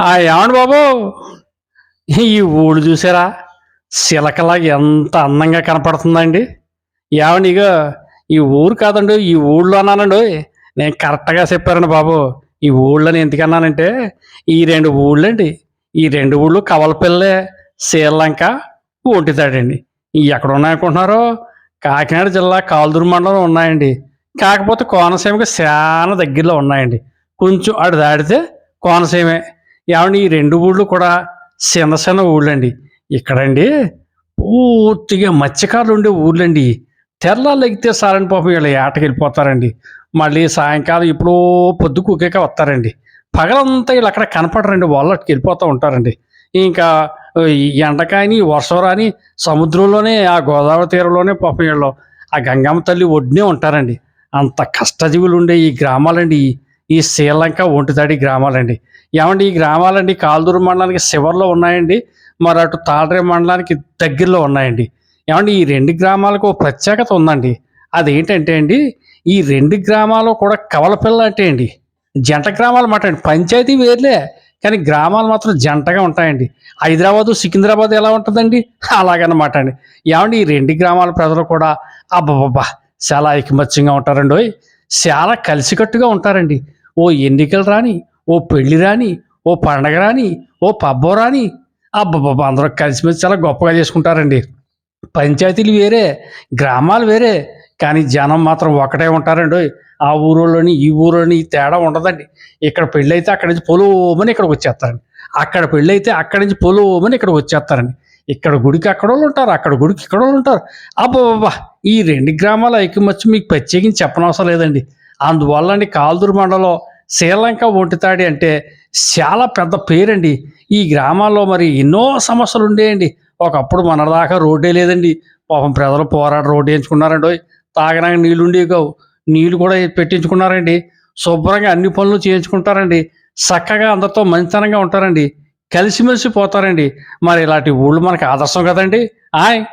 ఆ ఏమండి బాబు? ఈ ఊళ్ళు చూసారా? శిలకలా ఎంత అందంగా కనపడుతుందండి. ఏమండి ఇక ఈ ఊరు కాదండి ఈ ఊళ్ళో అన్నానండి. నేను కరెక్ట్గా చెప్పారండి బాబు. ఈ ఊళ్ళని ఎందుకన్నానంటే ఈ రెండు ఊళ్ళండి. ఈ రెండు ఊళ్ళు కవలపిల్లే శ్రీలంక ఒంటితాడండి. ఎక్కడ ఉన్నాయనుకుంటున్నారో కాకినాడ జిల్లా కాలుదురు మండలం ఉన్నాయండి. కాకపోతే కోనసీమకి చాలా దగ్గరలో ఉన్నాయండి. కొంచెం అటు దాటితే కోనసీమే. ఏమండి ఈ రెండు ఊళ్ళు కూడా చిన్న చిన్న ఊళ్ళండి. ఇక్కడండి పూర్తిగా మత్స్యకారులు ఉండే ఊర్లండి తెల్లాళ్ళు ఎగితే సారని పాపం వీళ్ళు ఏటకి వెళ్ళిపోతారండి. మళ్ళీ సాయంకాలం ఎప్పుడో పొద్దు కుక్కాక వస్తారండి. పగలంతా వీళ్ళు అక్కడ కనపడరండి వాళ్ళకి వెళ్ళిపోతూ ఉంటారండి. ఇంకా ఈ ఎండకాయని వర్షం రాని సముద్రంలోనే ఆ గోదావరి తీరంలోనే పాపం వీళ్ళు ఆ గంగమ్మ తల్లి ఒడ్డునే ఉంటారండి. అంత కష్టజీవులు ఉండే ఈ గ్రామాలండి. ఈ- శ్రీలంక ఒంటిదాడి గ్రామాలండి. ఏమండి ఈ గ్రామాలండి కాల్దూరు మండలానికి శివర్లో ఉన్నాయండి మరి అటు తాళరే మండలానికి దగ్గరలో ఉన్నాయండి. ఏమండి ఈ రెండు గ్రామాలకు ఒక ప్రత్యేకత ఉందండి. అదేంటంటే అండి ఈ రెండు గ్రామాలు కూడా కవలపిల్ల అంటే అండి. జంట గ్రామాలు మాట అండి. పంచాయతీ వేర్లే కానీ గ్రామాలు మాత్రం జంటగా ఉంటాయండి. హైదరాబాదు సికింద్రాబాద్ ఎలా ఉంటుందండి? అలాగనమాట అండి. ఏమండి ఈ రెండు గ్రామాల ప్రజలు కూడా అబ్బబ్బబ్బా చాలా ఐకమత్యంగా ఉంటారండి ఓయ్ చాలా కలిసికట్టుగా ఉంటారండి. ఓ ఎన్నికలు రాని ఓ పెళ్ళి రాని ఓ పండగ రాని ఓ పబ్బో రాని అబ్బబ్బబ్బా అందరూ కలిసిమెలిసి చాలా గొప్పగా చేసుకుంటారండి. పంచాయతీలు వేరే గ్రామాలు వేరే కానీ జనం మాత్రం ఒకటే ఉంటారండి. ఆ ఊరోళ్ళని ఈ ఊరోని తేడా ఉండదండి. ఇక్కడ పెళ్ళి అయితే అక్కడి నుంచి పొలోమని ఇక్కడికి వచ్చేస్తారండి. అక్కడ పెళ్ళి అయితే అక్కడి నుంచి పొలోమని ఇక్కడికి వచ్చేస్తారండి. ఇక్కడ గుడికి అక్కడ వాళ్ళు ఉంటారు అక్కడ గుడికి ఇక్కడ వాళ్ళు ఉంటారు. అబ్బా ఈ రెండు గ్రామాల ఐక్యమత్యం మీకు ప్రత్యేకించి చెప్పనవసరం లేదండి. అందువల్ల అండి కాల్దూరు మండలం శ్రీలంక ఒంటితాడి అంటే చాలా పెద్ద పేరండి. ఈ గ్రామాల్లో మరి ఎన్నో సమస్యలు ఉండేయండి. ఒకప్పుడు మన దాకా రోడ్డే లేదండి. పాపం ప్రజలు పోరాట రోడ్డు వేయించుకున్నారండి. ఓయ్. తాగడానికి నీళ్ళు ఉండేవి కావు. నీళ్ళు కూడా పెట్టించుకున్నారండి. శుభ్రంగా అన్ని పనులు చేయించుకుంటారండి. చక్కగా అందరితో మంచితనంగా ఉంటారండి. కలిసిమెలిసి పోతారండి. మరి ఇలాంటి ఊళ్ళు మనకు ఆదర్శం కదండి. ఆయ్.